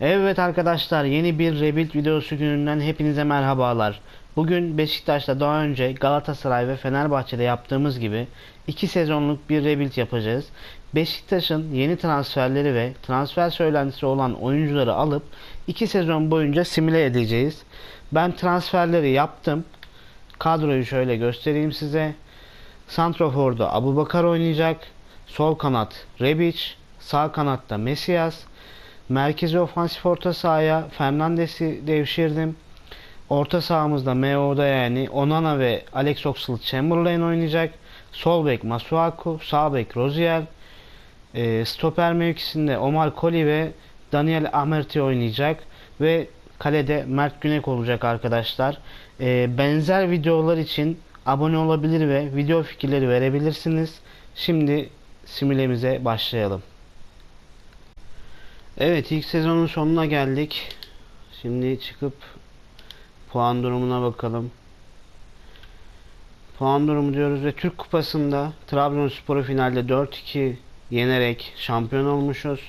Evet arkadaşlar yeni bir Rebuild videosu gününden hepinize merhabalar. Bugün Beşiktaş'ta daha önce Galatasaray ve Fenerbahçe'de yaptığımız gibi 2 sezonluk bir Rebuild yapacağız. Beşiktaş'ın yeni transferleri ve transfer söylentisi olan oyuncuları alıp 2 sezon boyunca simüle edeceğiz. Ben transferleri yaptım. Kadroyu şöyle göstereyim size. Santrofor'da Abubakar oynayacak. Sol kanat Rebic. Sağ kanatta Mesias. Merkezi ofansif orta sahaya Fernandes'i devşirdim. Orta sahamızda MO'da yani Onana ve Alex Oxlade-Chamberlain oynayacak. Sol bek Masuaku, sağ bek Rozier. E, stoper mevkisinde Omar Koli ve Daniel Amerti oynayacak. Ve kalede Mert Günek olacak arkadaşlar. E, benzer videolar için abone olabilir ve video fikirleri verebilirsiniz. Şimdi simülemize başlayalım. Evet ilk sezonun sonuna geldik. Şimdi çıkıp puan durumuna bakalım. Puan durumu diyoruz ve Türk Kupası'nda Trabzonspor'u finalde 4-2 yenerek şampiyon olmuşuz.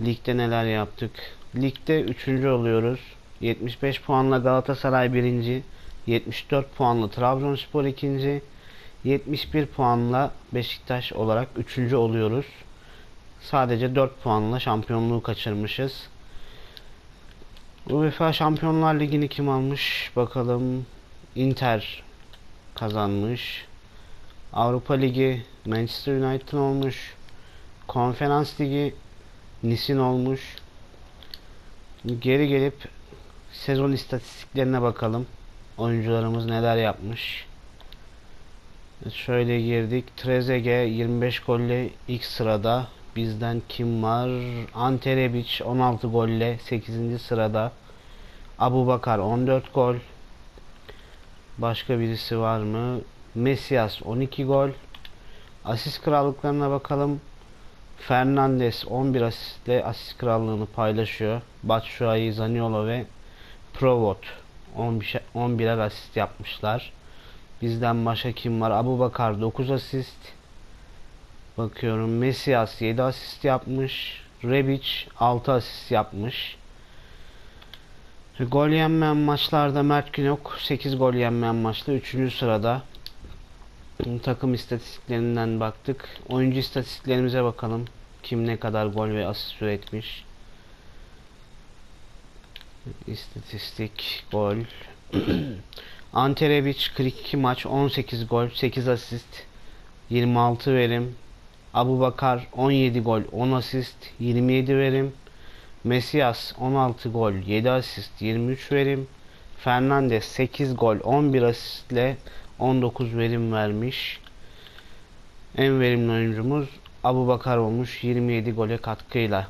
Ligde neler yaptık? Ligde 3. oluyoruz. 75 puanla Galatasaray 1. 74 puanla Trabzonspor 2. 71 puanla Beşiktaş olarak 3. oluyoruz. Sadece 4 puanla şampiyonluğu kaçırmışız. UEFA Şampiyonlar Ligi'ni kim almış? Bakalım. Inter kazanmış. Avrupa Ligi Manchester United olmuş. Konferans Ligi Nice'in olmuş. Geri gelip sezon istatistiklerine bakalım. Oyuncularımız neler yapmış. Şöyle girdik. Trezeguet 25 golle ilk sırada. Bizden kim var? Ante Rebic 16 golle 8. sırada. Abu Bakar 14 gol. Başka birisi var mı? Mesias 12 gol. Asist krallıklarına bakalım. Fernandes 11 asistle asist krallığını paylaşıyor. Batshuayi, Zaniolo ve Provot 11'er asist yapmışlar. Bizden başka kim var? Abu Bakar 9 asist. Bakıyorum Mesias 7 asist yapmış. Rebic 6 asist yapmış. Gol yenmeyen maçlarda Mert Günok 8 gol yenmeyen maçta 3. sırada. Takım istatistiklerinden baktık. Oyuncu istatistiklerimize bakalım. Kim ne kadar gol ve asist üretmiş. İstatistik gol. Ante Rebic 42 maç 18 gol 8 asist 26 verim. Abu Bakar 17 gol 10 asist 27 verim. Mesias 16 gol 7 asist 23 verim. Fernandes 8 gol 11 asistle 19 verim vermiş. En verimli oyuncumuz Abu Bakar olmuş 27 gole katkıyla.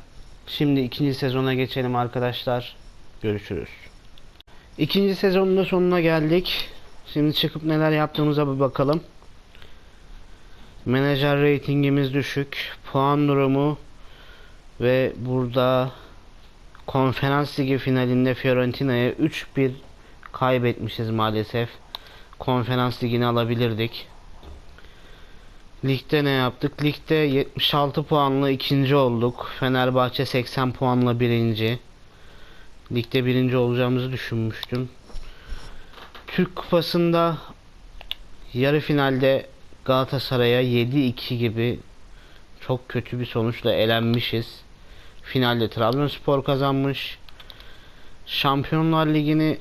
Şimdi ikinci sezona geçelim arkadaşlar. Görüşürüz. İkinci sezonun da sonuna geldik. Şimdi çıkıp neler yaptığımıza bir bakalım. Menajer reytingimiz düşük. Puan durumu ve burada Konferans Ligi finalinde Fiorentina'ya 3-1 kaybetmişiz maalesef. Konferans Ligi'ni alabilirdik. Ligde ne yaptık? Ligde 76 puanla ikinci olduk. Fenerbahçe 80 puanla birinci. Ligde birinci olacağımızı düşünmüştüm. Türk Kupası'nda yarı finalde Galatasaray'a 7-2 gibi çok kötü bir sonuçla elenmişiz. Finalde Trabzonspor kazanmış. Şampiyonlar Ligi'ni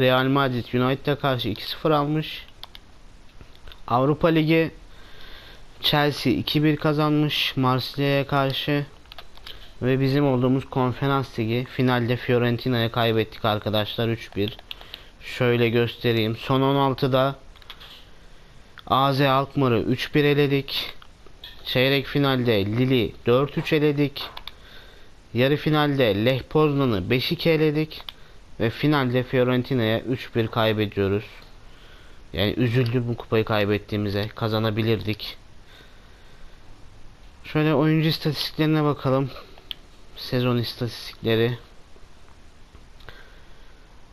Real Madrid United'a karşı 2-0 almış. Avrupa Ligi Chelsea 2-1 kazanmış Marsilya'ya karşı. Ve bizim olduğumuz konferans ligi finalde Fiorentina'ya kaybettik arkadaşlar 3-1. Şöyle göstereyim. Son 16'da AZ Alkmaar'ı 3-1 eledik. Çeyrek finalde Lille 4-3 eledik. Yarı finalde Lech Poznan'ı 5-2 eledik. Ve finalde Fiorentina'ya 3-1 kaybediyoruz. Yani üzüldüm bu kupayı kaybettiğimize. Kazanabilirdik. Şöyle oyuncu istatistiklerine bakalım. Sezon istatistikleri.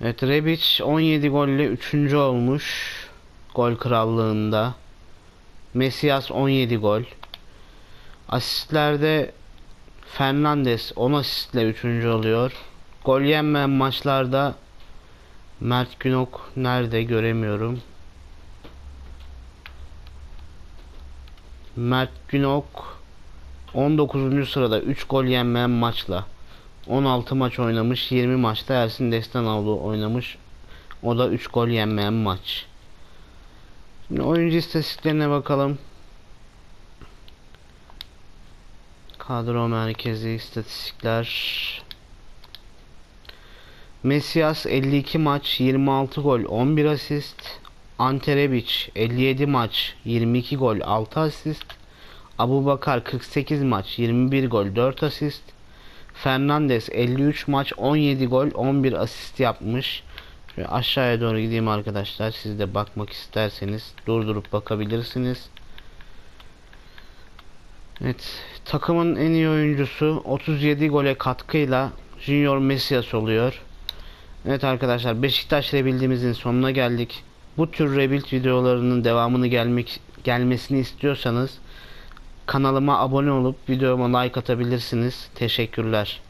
Evet Rebic 17 golle 3. olmuş. Gol krallığında. Mesias 17 gol. Asistlerde Fernandes 10 asistle 3. oluyor. Gol yenmeyen maçlarda Mert Günok nerede göremiyorum. Mert Günok 19. sırada 3 gol yenmeyen maçla 16 maç oynamış 20 maçta Ersin Destanoğlu oynamış o da 3 gol yenmeyen maç Şimdi oyuncu istatistiklerine bakalım. Kadro merkezi istatistikler. Mesias 52 maç 26 gol 11 asist. Anterebic 57 maç 22 gol 6 asist. Abubakar 48 maç 21 gol 4 asist. Fernandes 53 maç 17 gol 11 asist yapmış Şöyle aşağıya doğru gideyim arkadaşlar siz de bakmak isterseniz durdurup bakabilirsiniz Evet takımın en iyi oyuncusu 37 gole katkıyla Junior Mesias oluyor Evet arkadaşlar Beşiktaş Rebuild'imizin sonuna geldik. Bu tür Rebuild videolarının devamını gelmek gelmesini istiyorsanız kanalıma abone olup videoma like atabilirsiniz. Teşekkürler.